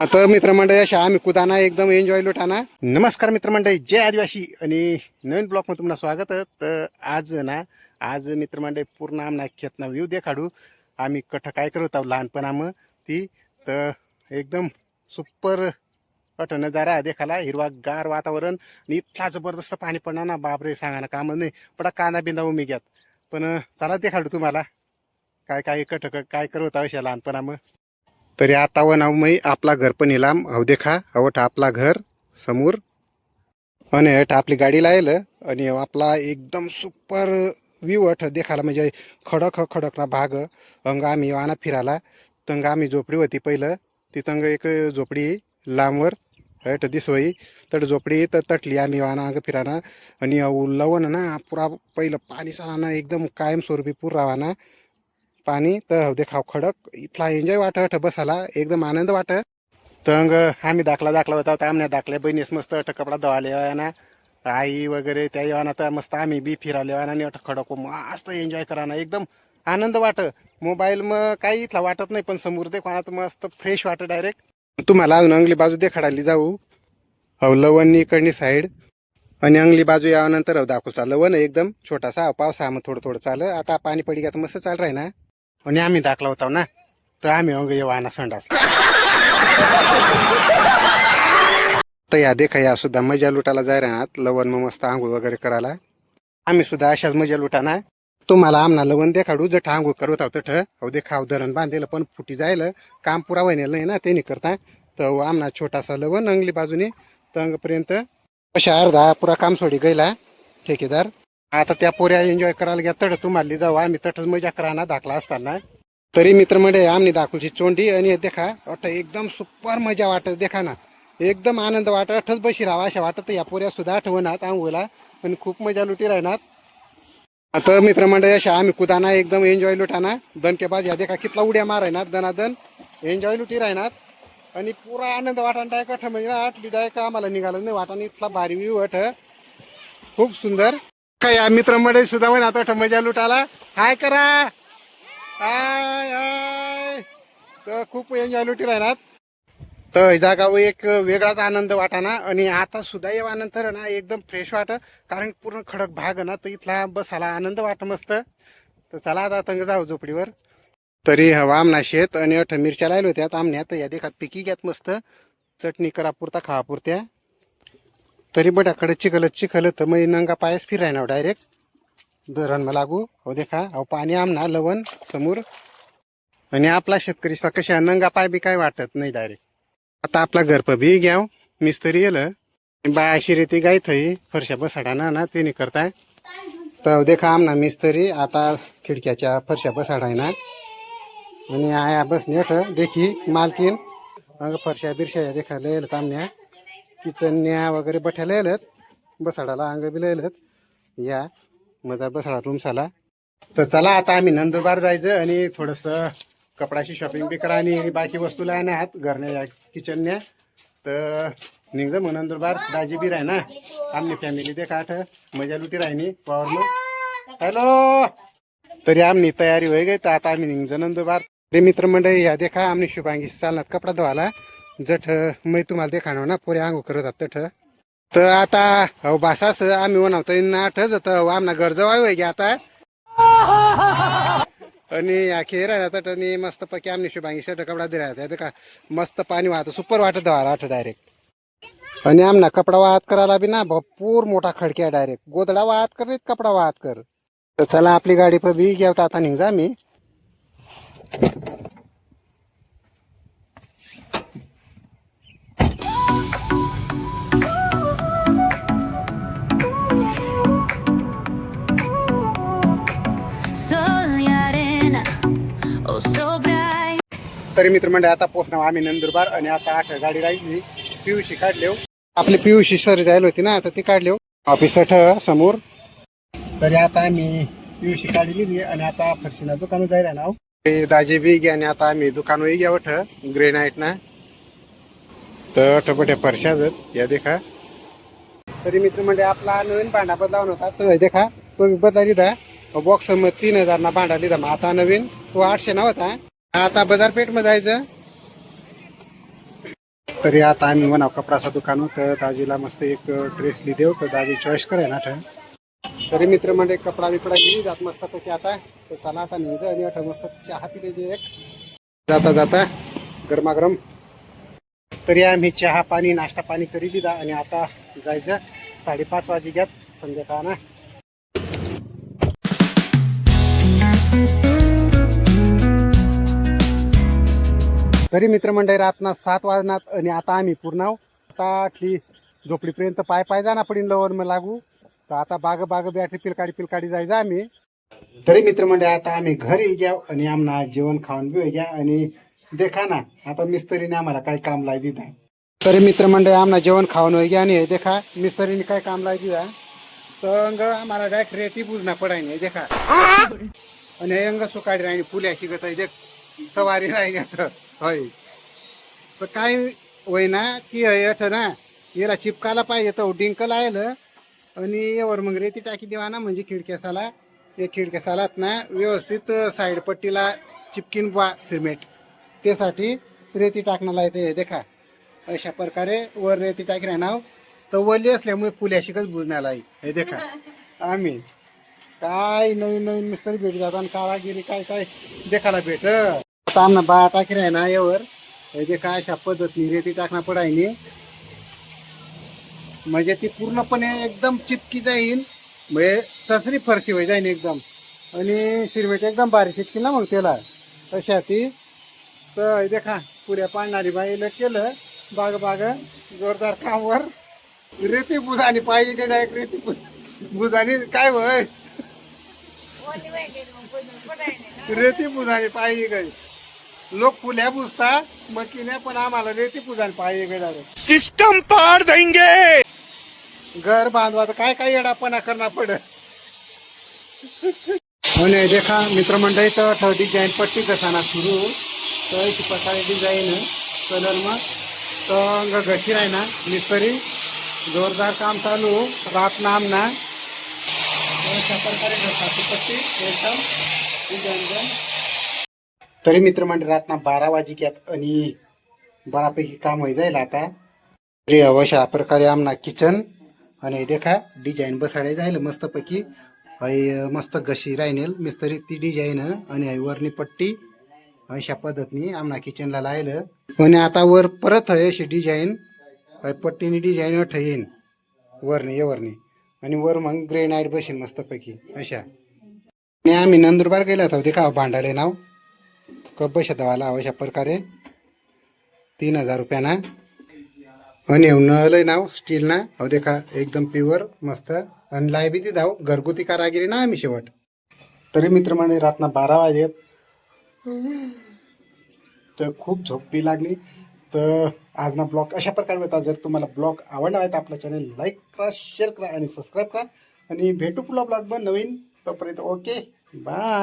आता मित्रमंडळी अशा आम्ही कुदाना एकदम एन्जॉय लुटाना. नमस्कार मित्रमंडळी जय आदिवासी. आणि नवीन ब्लॉकमध्ये तुम्हाला स्वागत तर आज ना आज मित्रमंडळी पूर्ण आमना खेतना व्ह्यू देखाडू. आम्ही कठ काय करत आहोत लहानपणाम ती तर एकदम सुपर अट नजारा देखाला हिरवा गार वातावरण. आणि इतका जबरदस्त पाणी पडणार ना बापरे सांगा ना कामच नाही. पडा कांदा बिंदा उमी घ्यात. पण चला देखाडू तुम्हाला. काय काय कठ काय करत अशा लहानपणाम तरी आता व नावमयी आपला घर पण इलाम. हव देखा आपला घर समोर. आणि हट आपली गाडी लायल आणि आपला एकदम सुपर व्ह्यू अठ देखाला म्हणजे खडक खडक ना भाग. अंग आम्ही वाना फिराला. तंग आम्ही झोपडी होती पहिलं. तिथंग एक झोपडी लांबवर हट दिसवई. तर झोपडी तर तटली आम्ही वाना अंग फिराना. आणि अहो लवण ना पुरा पहिलं पाणी साना एकदम कायमस्वरूपी पूर रावाना. पाणी तर देखाव खडक. इथला एन्जॉय वाटत बसाला एकदम आनंद वाटत. तंग आम्ही दाखला दाखला होता. तर आमने दाखल्या बहिणीस मस्त अट कपडा धुवाले ना. आई वगैरे त्या येवाना तर मस्त आम्ही बी फिराले आणि अट खडक मस्त एन्जॉय करा ना. एकदम आनंद वाट मोबाईल मग काही इथला वाटत नाही पण समोर दे कोणा मस्त फ्रेश वाटत डायरेक्ट तुम्हाला अजून अंगली बाजू देखाडाली जाऊ. हो लवणनी इकडनी साईड आणि अंगली बाजू यानंतर दाखवू चाललं वन एकदम छोटासा पावसा मग थोडं थोडं चाललं. आता पाणी पडी आता मस्त चाल राही ना. आणि आम्ही दाखला होता ना तर आम्ही अंग येवाना संडास। तर या देखा या सुद्धा मजा लुटाला जाय राहणार लवण मग मस्त आंघोळ वगैरे करायला. आम्ही सुद्धा अशाच मजा लुटाना. तुम्हाला आमना लवण देखाडू जठ आंघोळ करत आहोत ठ हो देखा धरण बांधलेलं पण फुटी जायला. काम पुरा वहिनेलं नाही ना ते नाही करता. तर आमना छोटासा लवण अंगली बाजूने तंगपर्यंत. अशा अर्धा पुरा काम सोडी गेला. ठेकेदार. आता त्या पोऱ्या एन्जॉय करायला घ्या तड मारली जाऊ आम्ही तटच मजा कराना दाखला असताना. तरी मित्रमंडळी आम्ही दाखवची चोंडी आणि देखा वाटत एकदम सुपर मजा वाटत देखा ना. एकदम आनंद वाटत अठच बशी राहा अशा वाटत या पोऱ्या सुद्धा आठवणात आंघोळला. पण खूप मजा लुटी राहणार. आता मित्रमंडळी अशा आम्ही कुदाना एकदम एन्जॉय लुटाना. दणकेबाज या देखा कितला उड्या मारायनात दनादन. एन्जॉय लुटी राहणार. आणि पुरा आनंद वाटाण डायक अठ म्हणजे आठ विदायक आम्हाला निघालं नाही वाटाणे इथला भारी व्ह्यू वाट खूप सुंदर. काय या मित्रमंडळी सुद्धा म्हण आता मजा लुटाला. हाय करा. हाय हाय. तर खूप एन्जॉय लुटी राहणार तर ही जागा व एक वेगळाच आनंद वाटाना आणि आता सुद्धा येवानंतर ना एकदम फ्रेश वाट कारण पूर्ण खडक भाग ना तर इथला बसाला आनंद वाट मस्त. तर चला आता तंग जाऊ झोपडीवर. तरी हवा आमना शेत आणि अठ मिरच्या लायलो होत्या. आमण्यात या देखा पिकी घ्यात मस्त. चटणी करा पुरता खावा पुरत्या. तरी बट चिखलत चिखल तर मग नंगा पायस फिराय ना डायरेक्ट हो धरण मग लागू. हो देखा. अहो पाणी आमना लवण समोर. आणि आपला शेतकरीचा कशा नंगा पाय बी काय वाटत नाही डायरेक्ट आता आपला घरप बी घ्याव. मिस्त्री येलं. बायाशी रेती गाय थई. फरशा बसाडाना ना ते करताय. तर हो देखा आमना मिस्त्री आता खिडक्याच्या फरशा बसाडाय ना. आणि आया बस नेट देखी मालकीन. फरशा बिरशा देखा लयल कामण्या किचनन्या वगैरे बठ्याला येलत बसाडाला अंग बी लिहिलं या मजा बसाडा तुमसाला तर चला आता आम्ही नंदुरबार जायचं आणि थोडस कपडाची शॉपिंग बी करा आणि बाकी वस्तू लायण्यात घरने या किचनने तर निघ मग नंदुरबार. दाजी बी राह ना आमनी फॅमिली दे काठ मजा लुटी राहिनी. पॉवरनं हॅलो तरी आमनी तयारी होई गई तर आता आम्ही निघ नंदुरबार. ते मित्रमंडळी या देखा. आम्ही शुभांगी. चालणार कपडा धुवाला. जठ मै तुम्हाला देखाणो ना पोरे आंघो करत आहात तठ. तर आता हो बासास आम्ही म्हणतो नाठच तर आमना घर जवळ वय आता. आणि या खेळ राहतात आणि मस्त पैकी आमने शुभांगी शर्ट कपडा दे राहतात का मस्त पाणी वाहतं सुपर वाटत धुवाला आठ डायरेक्ट आणि आमना कपडा वाहत करायला बी ना भरपूर मोठा खडक्या डायरेक्ट गोदडा वाहत कर नाही कपडा वाहत कर. तर चला आपली गाडी पण बी घेवता आता निघ जा मी तरी मित्रमंडळ आता पोचणार आम्ही नंदुरबार आणि आता आठ गाडी राहिली. पियुशी काढले हो. आपली पियुशी सर जायला होती ना आता ती काढले हो. ऑफिस समोर. तरी आता आम्ही पियुशी काढली आणि आता फरशीना दुकान जायला ना ते दाजी बी घ्या आणि आता आम्ही दुकान घ्या वठ ग्रेनाईट ना. तर टपट्या फरशाच या देखा. तरी मित्र म्हणजे आपला नवीन भांडा बदलावून होता. तो देखा. तो बी बदला लिधा बॉक्स मग तीन हजार ना भांडा लिधा मग आता नवीन. तो आठशे ना होता. आता बाजारपेठमध्ये जायचं. तरी आता आम्ही म्हणा कपडाचा दुकान तर दाजीला मस्त एक ड्रेस लिदेव तर दाजी चॉईस करे ना तरी मित्र म्हणजे कपडा बिपडा घेऊन जात मस्त पैकी आता. तर चला आता निघ आणि आठ मस्त चहा पिण्याची एक जाता जाता गरमागरम. तरी आम्ही चहा पाणी नाश्ता पाणी करी दिला आणि आता जायचं. साडेपाच वाजे घ्यात संध्याकाळ तरी मित्रमंडळी रातना सात वाजनात आणि आता आम्ही पूर्ण आता आठली झोपडीपर्यंत पाय पाय जाणार पडीन लवर मग लागू. तर आता बाग बाग बॅटरी पिलकाडी पिलकाडी जायचं आम्ही. तरी मित्रमंडळी आता आम्ही घरी घ्या आणि आम्हाला जेवण खाऊन घेऊ घ्या आणि देखा ना आता मिस्त्रीने आम्हाला काय काम लाय दिलं तरी मित्रमंडळी आम्हाला जेवण खाऊन होई घ्या आणि हे देखा मिस्त्रीने काय काम लाय दि तर अंग आम्हाला डायरेक्ट रेती बुजना पडाय नाही देखा. आणि अंग सुकाडी राहिली फुल्या शिकत आहे देख सवारी राहिली आता. होय. तर काय होय ना की अठ ना याला चिपकाला पाहिजे तर डिंकल आयलं आणि यावर मग रेती टाकी देवा ना म्हणजे खिडक्यासाला. या खिडक्यासालात ना व्यवस्थित साईड पट्टीला चिपकीन बा सिमेंट. त्यासाठी रेती टाकण्याला येते हे देखा. अशा प्रकारे वर रेती टाकी राहणार. तर वली असल्यामुळे फुल्याशिकच बुजण्याला हे देखा. आम्ही काय नवीन नवीन मिस्त्री भेट जातात आणि कारागिरी काय काय देखाला भेट आता आमना बा टाकी राही ना यावर. हे जे काय अशा पद्धतीने रेती टाकणं पडायनी. म्हणजे ती पूर्णपणे एकदम चिपकी जाईल म्हणजे ससरी फरशी होई जाईन एकदम. आणि सिरमेट एकदम बारीक शिकतील ना मग त्याला. तशा ती. तर देखा पुऱ्या पाडणारी बाईला केलं. बाग बाग जोरदार कामवर. रेती बुजानी पाहिजे की डायरेक्ट रेती बुजानी काय वय रेती बुजानी पाहिजे काय लोक फुल्या बुजता मकीने पण आम्हाला रेती बुजानी पाहिजे डायरेक्ट सिस्टम पार देंगे. घर बांधवा तर काय काय येडापणा करणं पडत हो नाही देखा मित्रमंडळी तर डिझाईन पट्टी कसाना सुरू. तर ती प्रकारे डिझाईन कलर मग तर घशी आहे ना मिस्त्री जोरदार काम चालू रात नाम ना. अशा प्रकारे घसाची पट्टी एकदम डिझाईन तरी मित्रमंडळी ना बारा वाजी घ्यात आणि बऱ्यापैकी काम होई जाईल आता. तरी अवश्य प्रकारे आमना किचन आणि देखा डिझाईन बसाडे जाईल मस्तपैकी. मस्त गशी राहिनेल मिस्तरी ती डिझाईन आणि वरणी वरनी पट्टी अशा पद्धतीने आमना किचनला लायलं. आणि आता वर परत हय अशी डिझाईन हय पट्टीनी डिझाईन ठेईन वरणी वरणी आणि वर मग ग्रेनाईट बसेल मस्तपैकी अशा. आणि आम्ही नंदुरबार गेला होता देखा भांडाले नाव. कप बसत अशा प्रकारे. तीन हजार रुपयाना. आणि नळलंय नाव स्टील ना अहो देखा एकदम प्युअर मस्त. आणि लाय बी ती धाव घरगुती कारागिरी ना आम्ही शेवट. तरी मित्रमंडळी रातना बारा वाजेत. तर खूप झोपी लागली. तर आज ना ब्लॉग अशा प्रकारे होता जर तुम्हाला ब्लॉग आवडला आहे तर आपला चॅनल लाईक करा शेअर करा आणि सबस्क्राईब करा. आणि भेटू पुला ब्लॉग नवीन. तोपर्यंत ओके बाय